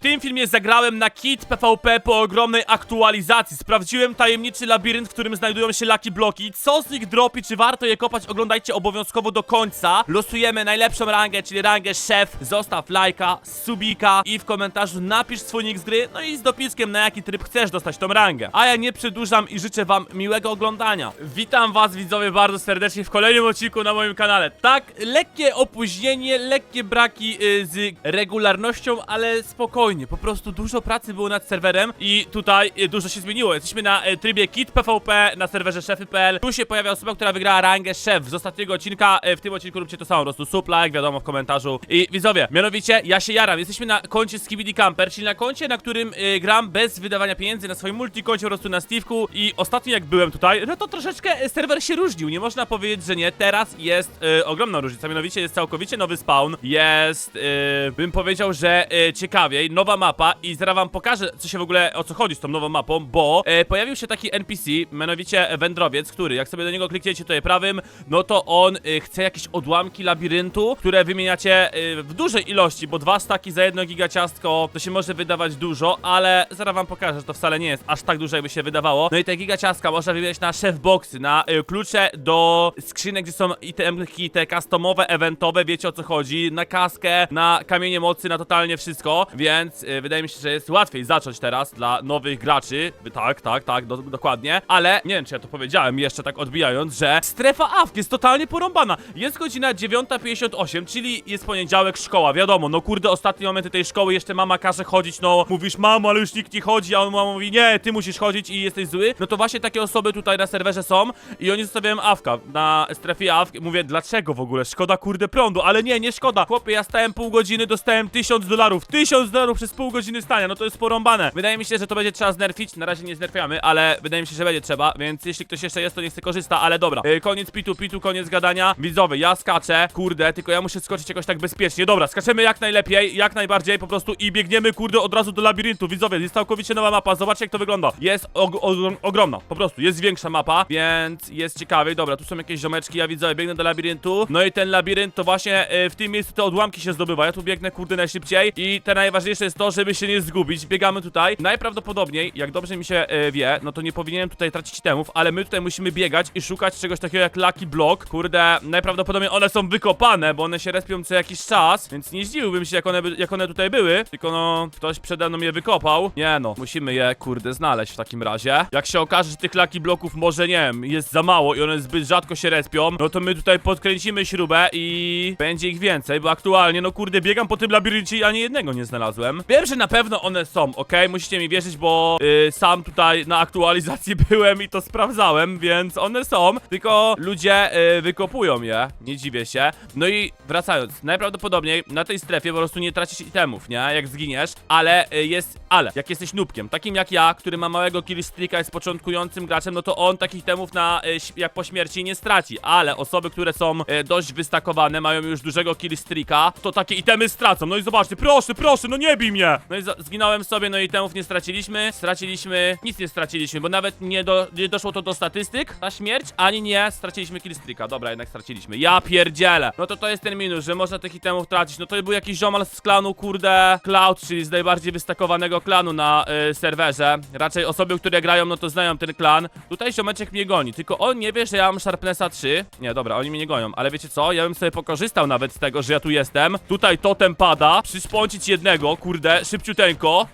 tym filmie zagrałem na kit PvP po ogromnej aktualizacji. Sprawdziłem tajemniczy labirynt, w którym znajdują się Lucky Bloki. Co z nich dropi, czy warto je kopać, oglądajcie obowiązkowo do końca. Losujemy najlepszą rangę, czyli rangę szef. Zostaw lajka, subika i w komentarzu napisz swój nick z gry, no i z dopiskiem na jaki tryb chcesz dostać tą rangę. A ja nie przedłużam i życzę wam miłego oglądania. Witam was widzowie bardzo serdecznie w kolejnym odcinku na moim kanale. Tak, lekkie opóźnienie, lekkie braki y, z regularnością, ale spokojnie. Po prostu dużo pracy było nad serwerem i tutaj y, dużo się zmieniło. Jesteśmy na y, trybie kit PvP na serwerze szefy.pl. Tu się pojawia osoba, która wygrała rangę szef z ostatniego odcinka. Y, w tym odcinku róbcie to samo, po prostu sub, like, wiadomo w komentarzu. I widzowie, mianowicie ja się jaram. Jesteśmy na koncie Skibidi Camper, czyli na koncie, na którym gram bez wydawania pieniędzy na swoim multikoncie po prostu na Steve'ku i ostatnio jak byłem tutaj, no to troszeczkę serwer się różnił. Nie można powiedzieć, że nie. Teraz jest y, ogromna różnica, mianowicie jest całkowicie nowy spawn. Jest, y, bym powiedział, że y, ciekawiej, nowa mapa i zaraz wam pokażę, co się w ogóle, o co chodzi z tą nową mapą, bo y, pojawił się taki NPC, mianowicie wędrowiec, który, jak sobie do niego klikniecie tutaj prawym, no to on y, chce jakieś odłamki labiryntu, które wymieniacie y, w dużej ilości, bo dwa staki za jedno gigaciastko to się może wydawać dużo, ale zaraz wam pokażę, że to wcale nie jest aż tak dużo, jakby się wydawało. No i te gigaciastka można wymieniać na chef boxy, na y, klucze do skrzynek, gdzie są itemki te customowe, eventowe, wiecie o co chodzi, na kaskę, na kamienie mocy, na totalnie wszystko, więc y, wydaje mi się, że jest łatwiej zacząć teraz dla nowych graczy, tak, tak, tak, do, dokładnie, ale nie wiem, czy ja to powiedziałem jeszcze tak odbijając, że strefa AFK jest totalnie porąbana. Jest godzina 9.58, czyli jest poniedziałek, szkoła, wiadomo, no kurde, ostatnie momenty tej szkoły, jeszcze mama każe chodzić, no mówisz, mamo, ale już nikt nie chodzi, a on mama mówi, nie, ty musisz chodzić i jesteś zły, no to właśnie takie osoby tutaj na serwerze są i oni zostawiają AFK na strefie AFK, mówię, dlaczego w ogóle, szkoda kurde prądu, ale nie, nie szkoda, chłopie, ja stałem pół godziny, dostałem 1000 dolarów, 1000 dolarów przez pół godziny stania, no to jest porąbane. Wydaje mi się, że to będzie trzeba znerfić, na razie nie znerfiamy, ale wydaje mi się, że będzie trzeba, więc jeśli ktoś jeszcze jest, to niech se korzysta, ale dobra. Yy, koniec pitu, pitu, koniec gadania. Widzowie, ja skaczę, kurde, tylko ja muszę skoczyć jakoś tak bezpiecznie. Dobra, skaczemy jak najlepiej, jak najbardziej po prostu i biegniemy, kurde, od razu do labiryntu. Widzowie, jest całkowicie nowa mapa, zobaczcie jak to wygląda. Jest og og ogromna, po prostu, jest większa mapa, więc jest ciekawiej. Dobra, tu są jakieś ziomeczki, ja widzę, biegnę do labiryntu. No i ten labirynt to właśnie yy, w tym miejscu te odłamki się zdobywa. Ja tu biegnę, kurde, najszybciej i te najważniejsze jest to, żeby się nie zgubić. Biegamy tutaj. Najprawdopodobniej, jak dobrze mi się yy, wie, no to nie powinienem tutaj tracić temów, ale my tutaj musimy biegać i szukać czegoś takiego jak Lucky Block. Kurde, najprawdopodobniej one są wykopane, bo one się respią co jakiś czas, więc nie zdziwiłbym się, jak one, jak one tutaj były. Tylko no, ktoś przede mną je wykopał. Nie no, musimy je, kurde, znaleźć w takim razie. Jak się okaże, że tych Lucky Blocków może, nie wiem, jest za mało i one zbyt rzadko się respią, no to my tutaj podkręcimy śrubę i będzie ich więcej, bo aktualnie, no kurde, biegam po tym labiryncie i ani jednego nie znalazłem. Wiem, że na pewno one są, ok? Musicie mi wierzyć, bo yy, sam tutaj na aktualizacji byłem i to sprawdzałem, więc one są, tylko ludzie yy, wykopują je, nie dziwię się. No i wracając, najprawdopodobniej na tej strefie po prostu nie tracisz itemów, nie? Jak zginiesz, ale yy, jest ale, jak jesteś nubkiem, takim jak ja, który ma małego killstreaka, jest początkującym graczem, no to on takich itemów na, jak po śmierci nie straci, ale osoby, które są dość wystakowane, mają już dużego killstreaka, to takie itemy stracą. No i zobaczcie, proszę, proszę, no nie bij mnie! No i zginąłem sobie, no i itemów nie straciliśmy, straciliśmy, nic nie straciliśmy, bo nawet nie, do, nie doszło to do statystyk, ta śmierć, ani nie straciliśmy killstreaka. Dobra, jednak straciliśmy. Ja pierdzielę! No to to jest ten minus, że można tych itemów tracić. No to był jakiś ziomal z klanu, kurde, Cloud, czyli z najbardziej wystakowanego klanu na y, serwerze. Raczej osoby, które grają, no to znają ten klan. Tutaj ziomeczek mnie goni, tylko on nie wie, że ja mam Sharpnessa 3. Nie, dobra, oni mnie nie gonią, ale wiecie co? Ja bym sobie pokorzystał nawet z tego, że ja tu jestem. Tutaj totem pada, przyspącić jednego, kurde, szybciuteńko.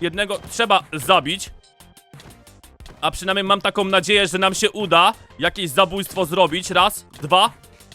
Jednego trzeba zabić. A przynajmniej mam taką nadzieję, że nam się uda jakieś zabójstwo zrobić. Raz, dwa.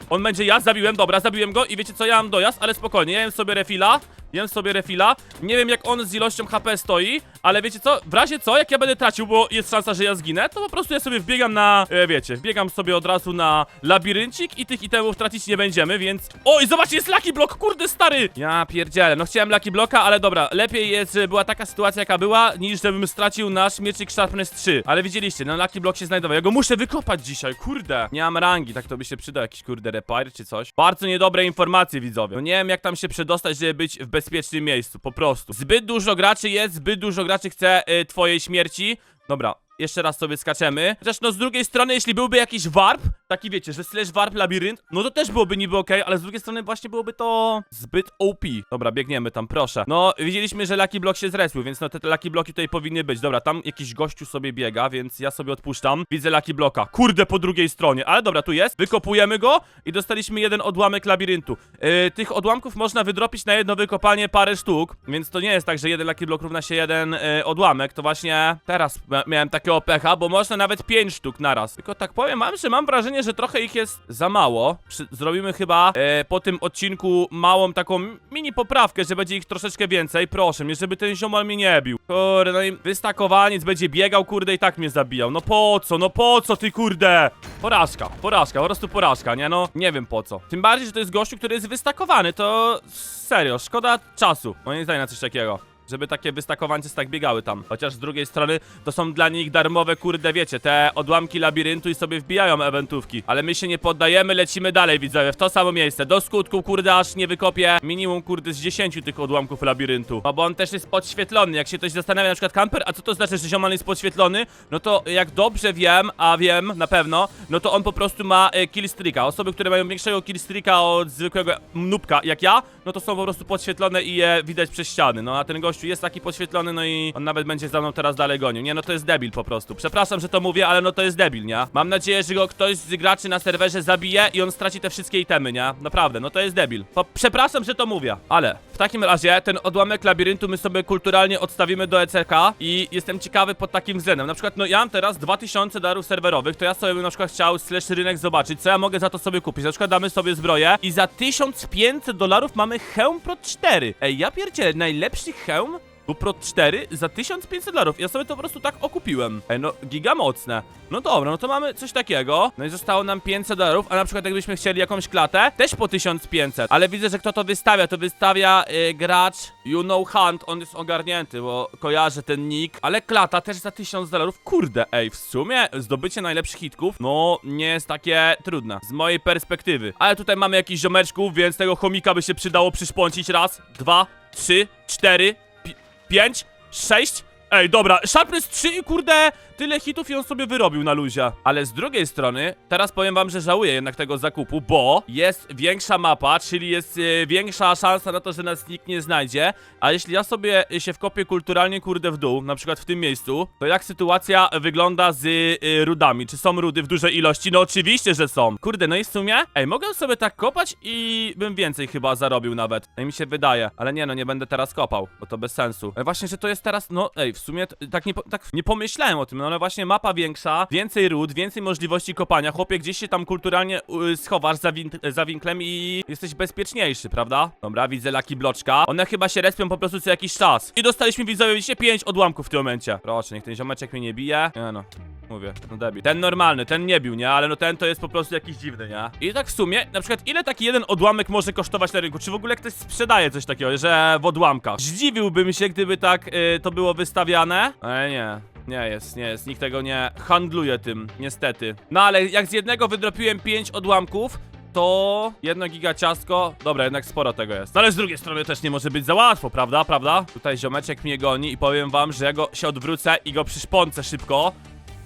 On będzie ja, zabiłem, dobra, zabiłem go i wiecie co, ja mam dojazd, ale spokojnie, ja jem sobie refila, jem sobie refila. Nie wiem jak on z ilością HP stoi, ale wiecie co, w razie co, jak ja będę tracił, bo jest szansa, że ja zginę, to po prostu ja sobie wbiegam na, e, wiecie, wbiegam sobie od razu na labiryncik i tych itemów tracić nie będziemy, więc... Oj, zobaczcie, jest Lucky Block, kurde stary! Ja pierdzielę, no chciałem Lucky Blocka, ale dobra, lepiej jest, że była taka sytuacja jaka była, niż żebym stracił nasz mieczyk Sharpness 3. Ale widzieliście, no Lucky Block się znajdował, ja go muszę wykopać dzisiaj, kurde. Nie mam rangi, tak to by się przydał jakiś kurde repair czy coś. Bardzo niedobre informacje, widzowie. No nie wiem jak tam się przedostać, żeby być w bezpiecznym miejscu, po prostu. Zbyt dużo graczy jest, zbyt dużo graczy chce y, twojej śmierci. Dobra, jeszcze raz sobie skaczemy. Chociaż no z drugiej strony, jeśli byłby jakiś warp, taki wiecie, że slash warp labirynt, no to też byłoby niby okej, ale z drugiej strony właśnie byłoby to zbyt OP. Dobra, biegniemy tam, proszę. No, widzieliśmy, że Lucky Block się zresł, więc no te, te Lucky Bloki tutaj powinny być. Dobra, tam jakiś gościu sobie biega, więc ja sobie odpuszczam. Widzę Lucky Blocka. Kurde, po drugiej stronie, ale dobra, tu jest. Wykopujemy go i dostaliśmy jeden odłamek labiryntu. Yy, tych odłamków można wydropić na jedno wykopanie parę sztuk, więc to nie jest tak, że jeden Lucky Block równa się jeden yy, odłamek, to właśnie teraz mia- miałem takiego pecha, bo można nawet pięć sztuk naraz. Tylko tak powiem wam, że mam wrażenie, że trochę ich jest za mało. Przy, zrobimy chyba e, po tym odcinku małą taką mini poprawkę, że będzie ich troszeczkę więcej. Proszę mnie, żeby ten ziomal mnie nie bił. Kurde, no i wystakowaniec będzie biegał, kurde, i tak mnie zabijał. No po co, no po co ty, kurde? Porażka, porażka, po prostu porażka, nie no? Nie wiem po co. Tym bardziej, że to jest gościu, który jest wystakowany, to serio, szkoda czasu. Moim zdaniem na coś takiego. Żeby takie wystakowańce tak biegały tam. Chociaż z drugiej strony to są dla nich darmowe, kurde, wiecie, te odłamki labiryntu i sobie wbijają eventówki. Ale my się nie poddajemy, lecimy dalej, widzowie, w to samo miejsce. Do skutku, kurde, aż nie wykopię minimum, kurde, z 10 tych odłamków labiryntu. No bo on też jest podświetlony. Jak się ktoś zastanawia, na przykład kamper, a co to znaczy, że ziomal jest podświetlony? No to jak dobrze wiem, a wiem na pewno, no to on po prostu ma e, killstreaka. Osoby, które mają większego killstreaka od zwykłego nubka, jak ja, no to są po prostu podświetlone i je widać przez ściany. No a ten gościu jest taki podświetlony, no i on nawet będzie za mną teraz dalej gonił. Nie, no to jest debil po prostu. Przepraszam, że to mówię, ale no to jest debil, nie? Mam nadzieję, że go ktoś z graczy na serwerze zabije i on straci te wszystkie itemy, nie? Naprawdę, no to jest debil. Po przepraszam, że to mówię, ale w takim razie ten odłamek labiryntu my sobie kulturalnie odstawimy do ECK i jestem ciekawy pod takim względem. Na przykład, no ja mam teraz 2000 darów serwerowych, to ja sobie bym na przykład chciał slash rynek zobaczyć, co ja mogę za to sobie kupić. Na przykład damy sobie zbroję i za 1500 dolarów mamy hełm Pro 4. Ej, ja pierdzielę, najlepszy hełm był Pro 4 za 1500 dolarów. Ja sobie to po prostu tak okupiłem. Ej, no giga mocne. No dobra, no to mamy coś takiego. No i zostało nam 500 dolarów, a na przykład jakbyśmy chcieli jakąś klatę, też po 1500. Ale widzę, że kto to wystawia, to wystawia y, gracz You Know Hunt. On jest ogarnięty, bo kojarzę ten nick. Ale klata też za 1000 dolarów. Kurde, ej, w sumie zdobycie najlepszych hitków, no nie jest takie trudne. Z mojej perspektywy. Ale tutaj mamy jakiś ziomeczków, więc tego chomika by się przydało przyszpącić raz, dwa, trzy, cztery, pi- 5, 6. Ej, dobra, Sharpness 3 i kurde, tyle hitów i on sobie wyrobił na luzie. Ale z drugiej strony, teraz powiem wam, że żałuję jednak tego zakupu, bo jest większa mapa, czyli jest e, większa szansa na to, że nas nikt nie znajdzie. A jeśli ja sobie się wkopię kulturalnie kurde w dół, na przykład w tym miejscu, to jak sytuacja wygląda z e, rudami? Czy są rudy w dużej ilości? No oczywiście, że są. Kurde, no i w sumie, ej, mogę sobie tak kopać i bym więcej chyba zarobił nawet. Tak mi się wydaje. Ale nie no, nie będę teraz kopał, bo to bez sensu. E, właśnie, że to jest teraz, no ej, w sumie t- tak nie, tak nie pomyślałem o tym, no ale właśnie mapa większa, więcej ród, więcej możliwości kopania. Chłopie, gdzieś się tam kulturalnie schowasz za, win- za winklem i jesteś bezpieczniejszy, prawda? Dobra, widzę laki bloczka. One chyba się respią po prostu co jakiś czas. I dostaliśmy widzowie, widzicie, 5 odłamków w tym momencie. Proszę, niech ten ziomeczek mnie nie bije. Nie no. Mówię, no debil. Ten normalny, ten nie bił, nie? Ale no ten to jest po prostu jakiś dziwny, nie? I tak w sumie, na przykład ile taki jeden odłamek może kosztować na rynku? Czy w ogóle ktoś sprzedaje coś takiego, że w odłamkach? Zdziwiłbym się, gdyby tak y, to było wystawiane. Ale nie. Nie jest, nie jest, nikt tego nie handluje tym, niestety. No ale jak z jednego wydropiłem 5 odłamków, to jedno giga ciastko, dobra, jednak sporo tego jest. No ale z drugiej strony też nie może być za łatwo, prawda, prawda? Tutaj ziomeczek mnie goni i powiem wam, że ja go się odwrócę i go przyszpącę szybko.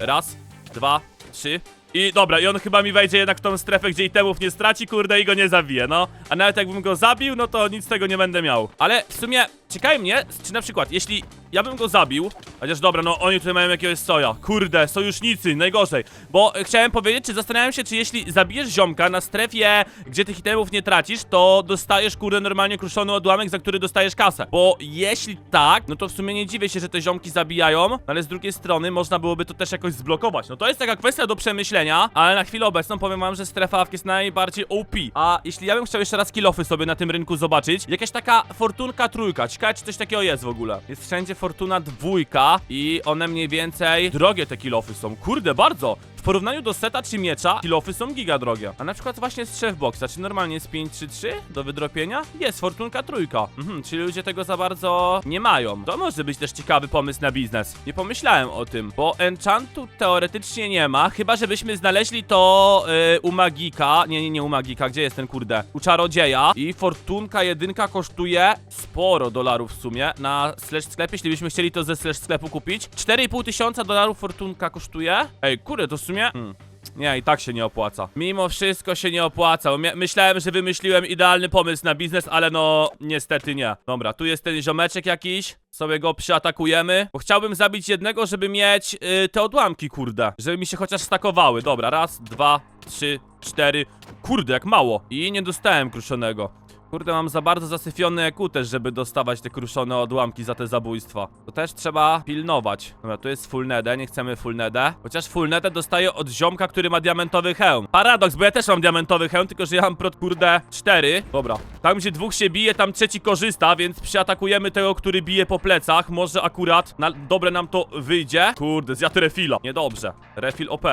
Raz, dwa, trzy. I dobra, i on chyba mi wejdzie jednak w tą strefę, gdzie itemów nie straci, kurde, i go nie zabije, no. A nawet jakbym go zabił, no to nic z tego nie będę miał. Ale w sumie, ciekawi mnie, czy na przykład, jeśli ja bym go zabił, chociaż dobra, no oni tutaj mają jakiegoś soja. Kurde, sojusznicy, najgorzej. Bo chciałem powiedzieć, czy zastanawiam się, czy jeśli zabijesz ziomka na strefie, gdzie tych itemów nie tracisz, to dostajesz, kurde, normalnie kruszony odłamek, za który dostajesz kasę. Bo jeśli tak, no to w sumie nie dziwię się, że te ziomki zabijają, no ale z drugiej strony można byłoby to też jakoś zblokować. No to jest taka kwestia do przemyślenia, ale na chwilę obecną powiem wam, że strefa AFK jest najbardziej OP. A jeśli ja bym chciał jeszcze raz kilofy sobie na tym rynku zobaczyć, jakaś taka fortunka trójka, ciekawe czy coś takiego jest w ogóle. Jest wszędzie fortuna dwójka i one mniej więcej drogie te kilofy są. Kurde, bardzo! Porównaniu do seta czy miecza, kilofy są giga drogie. A na przykład właśnie z szef boxa, czy normalnie jest 5-3-3 do wydropienia? Jest, fortunka trójka. Mhm, czyli ludzie tego za bardzo nie mają. To może być też ciekawy pomysł na biznes. Nie pomyślałem o tym, bo enchantu teoretycznie nie ma, chyba żebyśmy znaleźli to yy, u magika. Nie, nie, nie u magika, gdzie jest ten kurde? U czarodzieja. I fortunka jedynka kosztuje sporo dolarów w sumie na slash sklepie, jeśli byśmy chcieli to ze slash sklepu kupić. 4,5 tysiąca dolarów fortunka kosztuje. Ej, kurde, to w sumie... Hmm. Nie, i tak się nie opłaca. Mimo wszystko się nie opłaca. bo mia- Myślałem, że wymyśliłem idealny pomysł na biznes, ale no niestety nie. Dobra, tu jest ten ziomeczek jakiś. Sobie go przyatakujemy. Bo chciałbym zabić jednego, żeby mieć y, te odłamki, kurde. Żeby mi się chociaż stakowały. Dobra, raz, dwa, trzy, cztery. Kurde, jak mało. I nie dostałem kruszonego. Kurde, mam za bardzo zasyfiony EQ też, żeby dostawać te kruszone odłamki za te zabójstwa. To też trzeba pilnować. Dobra, tu jest full nedę, nie chcemy full nedę. Chociaż full nedę dostaję od ziomka, który ma diamentowy hełm. Paradoks, bo ja też mam diamentowy hełm, tylko że ja mam prot kurde 4. Dobra, tam gdzie dwóch się bije, tam trzeci korzysta, więc przyatakujemy tego, który bije po plecach. Może akurat na dobre nam to wyjdzie. Kurde, zjadł refila. Niedobrze. Refil OP.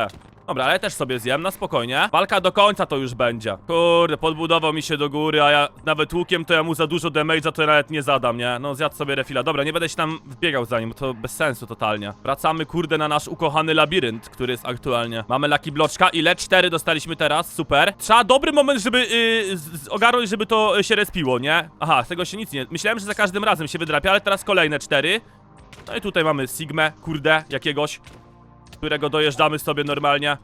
Dobra, ale też sobie zjem, na spokojnie. Walka do końca to już będzie. Kurde, podbudował mi się do góry, a ja nawet łukiem to ja mu za dużo damage'a to ja nawet nie zadam, nie? No zjadł sobie refila. Dobra, nie będę się tam wbiegał za nim, bo to bez sensu totalnie. Wracamy, kurde, na nasz ukochany labirynt, który jest aktualnie. Mamy Lucky Bloczka. Ile? Cztery dostaliśmy teraz, super. Trzeba dobry moment, żeby yy, ogarnąć, żeby to y, się respiło, nie? Aha, z tego się nic nie... Myślałem, że za każdym razem się wydrapia, ale teraz kolejne cztery. No i tutaj mamy Sigmę, kurde, jakiegoś którego dojeżdżamy sobie normalnie.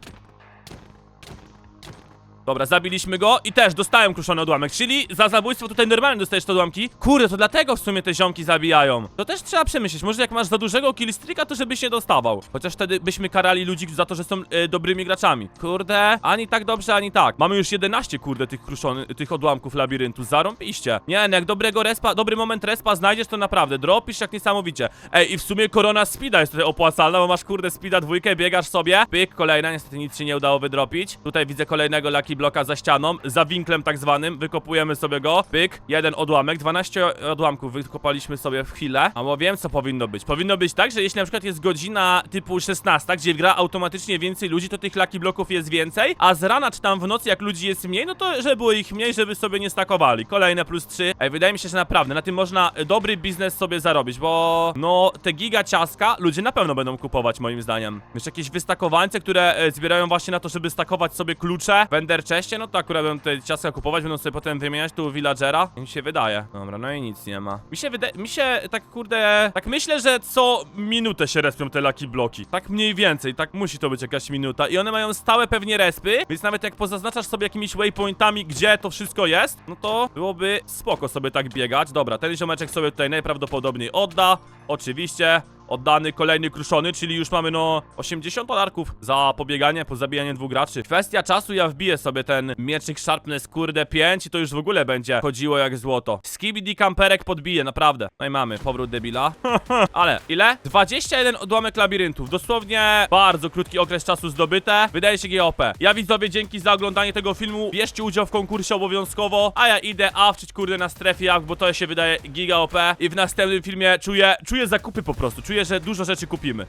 Dobra, zabiliśmy go i też dostałem kruszony odłamek, czyli za zabójstwo tutaj normalnie dostajesz te odłamki. Kurde, to dlatego w sumie te ziomki zabijają. To też trzeba przemyśleć, może jak masz za dużego killstreaka, to żebyś nie dostawał. Chociaż wtedy byśmy karali ludzi za to, że są e, dobrymi graczami. Kurde, ani tak dobrze, ani tak. Mamy już 11, kurde, tych kruszonych, tych odłamków labiryntu, zarąbiście. Nie, no jak dobrego respa, dobry moment respa znajdziesz, to naprawdę dropisz jak niesamowicie. Ej, i w sumie korona speeda jest tutaj opłacalna, bo masz kurde speeda dwójkę, biegasz sobie. Pyk, kolejna, niestety nic się nie udało wydropić. Tutaj widzę kolejnego Lucky Bloka za ścianą, za winklem tak zwanym, wykopujemy sobie go. Pyk, jeden odłamek, 12 odłamków wykopaliśmy sobie w chwilę. A bo wiem co powinno być. Powinno być tak, że jeśli na przykład jest godzina typu 16, gdzie gra automatycznie więcej ludzi, to tych Lucky Bloków jest więcej, a z rana czy tam w nocy jak ludzi jest mniej, no to żeby było ich mniej, żeby sobie nie stakowali. Kolejne plus 3. Ej, wydaje mi się, że naprawdę na tym można dobry biznes sobie zarobić, bo no te giga ciaska ludzie na pewno będą kupować moim zdaniem. Jeszcze jakieś wystakowańce, które e, zbierają właśnie na to, żeby stakować sobie klucze w Chestie, no to akurat będą te ciastka kupować, będą sobie potem wymieniać tu villagera. Mi się wydaje. Dobra, no i nic nie ma. Mi się wydaje, mi się tak kurde, tak myślę, że co minutę się respią te Lucky Bloki. Tak mniej więcej, tak musi to być jakaś minuta i one mają stałe pewnie respy, więc nawet jak pozaznaczasz sobie jakimiś waypointami, gdzie to wszystko jest, no to byłoby spoko sobie tak biegać. Dobra, ten ziomeczek sobie tutaj najprawdopodobniej odda, oczywiście. Oddany, kolejny kruszony, czyli już mamy no 80 dolarków za pobieganie, po zabijanie dwóch graczy. Kwestia czasu, ja wbiję sobie ten mieczyk Sharpness kurde 5 i to już w ogóle będzie chodziło jak złoto. Skibidi kamperek podbije, naprawdę. No i mamy powrót debila. Ale ile? 21 odłamek labiryntów, dosłownie bardzo krótki okres czasu zdobyte. Wydaje się GOP. Ja widzowie, dzięki za oglądanie tego filmu. Bierzcie udział w konkursie obowiązkowo, a ja idę awczyć kurde na strefie jak, bo to się wydaje giga OP. I w następnym filmie czuję, czuję zakupy po prostu, czuję, że dużo rzeczy kupimy.